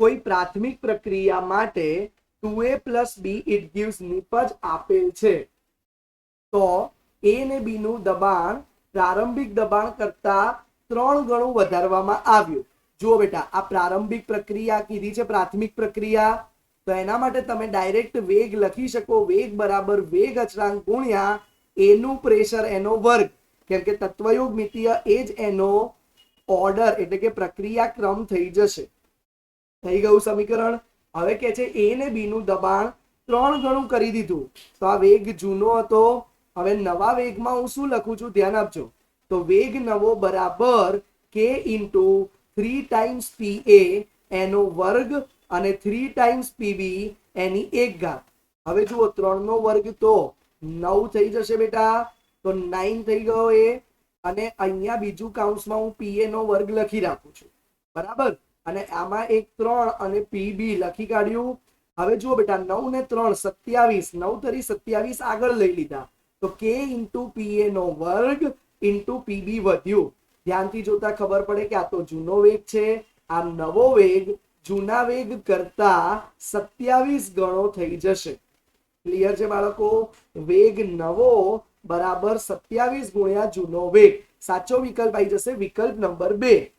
કોઈ પ્રાથમિક પ્રક્રિયા માટે two A plus B it gives નિપજ આપેલ છે. તો એ ને બી નું દબાણ પ્રારંભિક દબાણ કરતા ત્રણ ગણું વધારવામાં આવ્યું. જુઓ બેટા, આ પ્રારંભિક પ્રક્રિયા કીધી છે, પ્રાથમિક પ્રક્રિયા. તો એના માટે તમે ડાયરેક્ટ વેગ લખી શકો, વેગ બરાબર વેગ અચળાંક ગુણ્યા એનું પ્રેશર એનો વર્ગ. કેમ કે તત્વયોગ મિતીય એ જ એનો ઓર્ડર એટલે કે પ્રક્રિયા ક્રમ થઈ જશે. થઈ ગયું સમીકરણ. હવે કે છે એ ને બી નું દબાણ ત્રણ ગણું કરી દીધું. તો આ વેગ જૂનો હતો. હવે નવા વેગમાં હું શું લખું છું? ધ્યાન આપજો. તો વેગ નવો બરાબર કે into three times P A એનો વર્ગ અને થ્રી ટાઈમ્સ પીબી એની એક ઘાત. હવે જુઓ ત્રણ નો વર્ગ તો નવ થઈ જશે બેટા. તો નાઇન થઈ ગયો એ. અને અહીંયા બીજું કાઉન્સમાં હું પીએ નો વર્ગ લખી રાખું છું. બરાબર? અને આમાં એક ત્રણ અને પીબી લખી કાઢ્યું. હવે જુઓ બેટા, નવ ને ત્રણ, સત્યાવીસ. નવ તરી સત્યાવીસ આગળ લઈ લીધા. તો કે ઇન્ટુ પીએ નો વર્ગ ઇન્ટુ પીબી વધ્યું. ધ્યાનથી જોતા ખબર પડે કે આ તો જૂનો વેગ છે. આ નવો વેગ જૂના વેગ કરતા સત્યાવીસ ગણો થઈ જશે. ક્લિયર છે બાળકો? વેગ નવો બરાબર સત્યાવીસ ગુણ્યા જૂનો વેગ. સાચો વિકલ્પ આવી જશે વિકલ્પ નંબર બે.